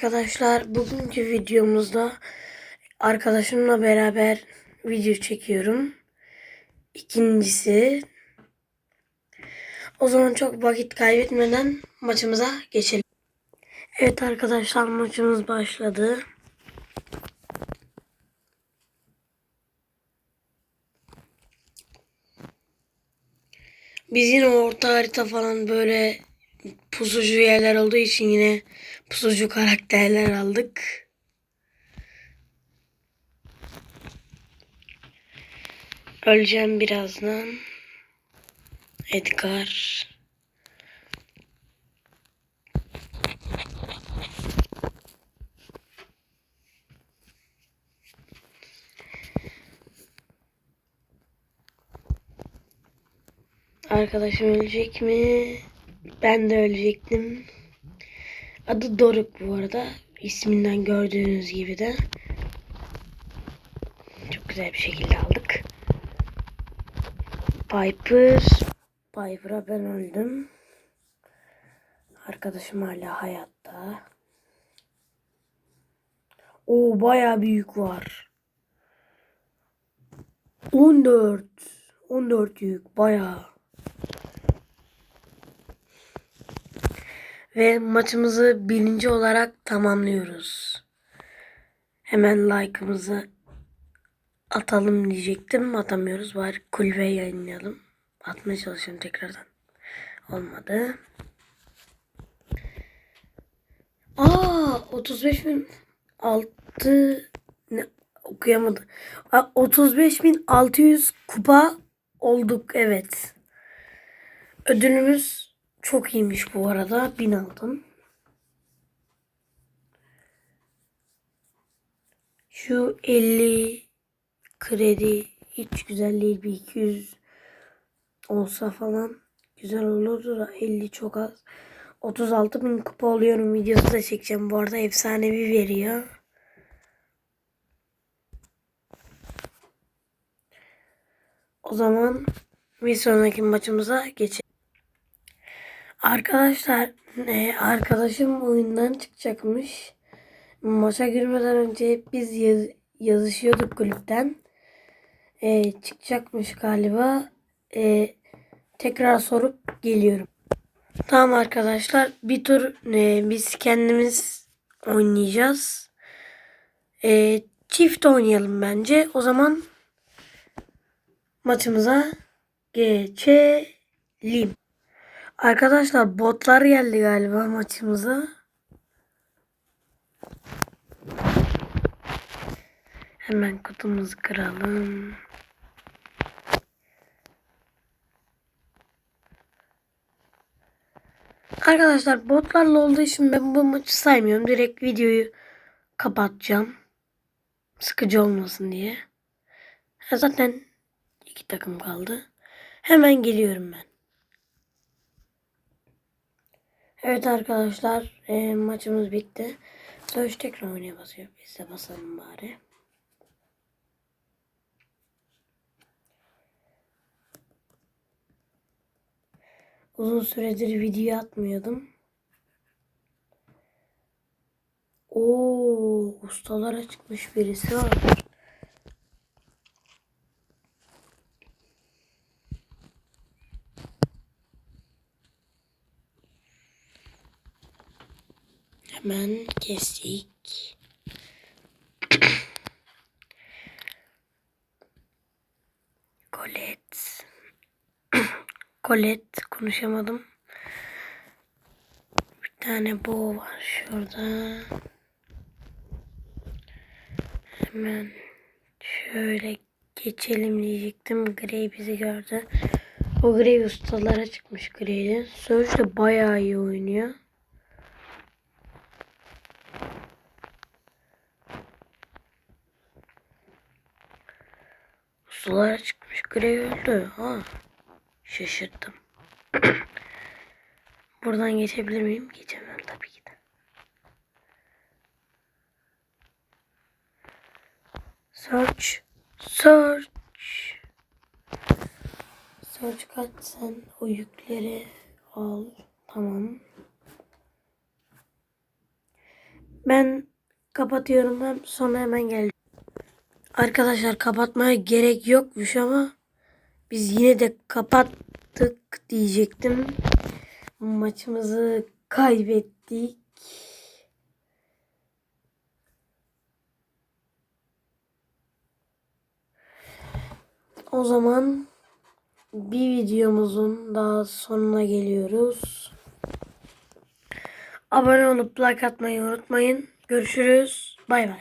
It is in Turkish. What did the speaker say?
Arkadaşlar bugünkü videomuzda arkadaşımla beraber video çekiyorum. İkincisi o zaman çok vakit kaybetmeden maçımıza geçelim. Evet arkadaşlar maçımız başladı. Biz yine orta harita falan böyle pusucu yerler olduğu için yine pusucu karakterler aldık. Öleceğim birazdan. Edgar. Arkadaşım ölecek mi? Ben de ölecektim. Adı Doruk bu arada. İsminden gördüğünüz gibi de. Çok güzel bir şekilde aldık. Piper. Piper'a ben öldüm. Arkadaşım hala hayatta. O baya büyük var. 14. 14 yük baya. Ve maçımızı birinci olarak tamamlıyoruz. Hemen like'ımızı atalım diyecektim. Atamıyoruz. Bari kulübe yayınlayalım. Atmaya çalışıyorum tekrardan. Olmadı. Aa 35 bin altı ne okuyamadı. 35.600 kupa olduk evet. Ödülümüz çok iyiymiş bu arada. 1000 aldım. Şu 50 kredi hiç güzel değil. Bir 200 olsa falan güzel olurdu da 50 çok az. 36 bin kupa oluyorum videosu da çekeceğim. Bu arada efsanevi veriyor. O zaman bir sonraki maçımıza geçelim. Arkadaşlar e, arkadaşım oyundan çıkacakmış. Maça girmeden önce hep biz yaz, yazışıyorduk kulüpten. E, çıkacakmış galiba. E, tekrar sorup geliyorum. Tamam arkadaşlar bir tur e, biz kendimiz oynayacağız. E, çift oynayalım bence. O zaman maçımıza geçelim. Arkadaşlar botlar geldi galiba maçımıza. Hemen kutumuzu kıralım. Arkadaşlar botlarla olduğu için ben bu maçı saymıyorum. Direkt videoyu kapatacağım. Sıkıcı olmasın diye. Zaten iki takım kaldı. Hemen geliyorum ben. Evet arkadaşlar e, maçımız bitti. Söğüş tekrar oynaya basıyor. Biz de basalım bari. Uzun süredir video atmıyordum. Oo, ustalara çıkmış birisi var. Hemen kestik. Colette. Colette konuşamadım. Bir tane boğ var şurada. Hemen şöyle geçelim diyecektim. Grey bizi gördü. O Grey ustalara çıkmış Grey'de. Surge de bayağı iyi oynuyor. Sulara çıkmış. Grey öldü. Ha. Şaşırdım. Buradan geçebilir miyim? Geçemem tabii ki de. Search. Search. Search kaç sen o yükleri al. Tamam. Ben kapatıyorum sonra hemen gel. Arkadaşlar kapatmaya gerek yokmuş ama biz yine de kapattık diyecektim. Maçımızı kaybettik. O zaman bir videomuzun daha sonuna geliyoruz. Abone olup like atmayı unutmayın. Görüşürüz. Bay bay.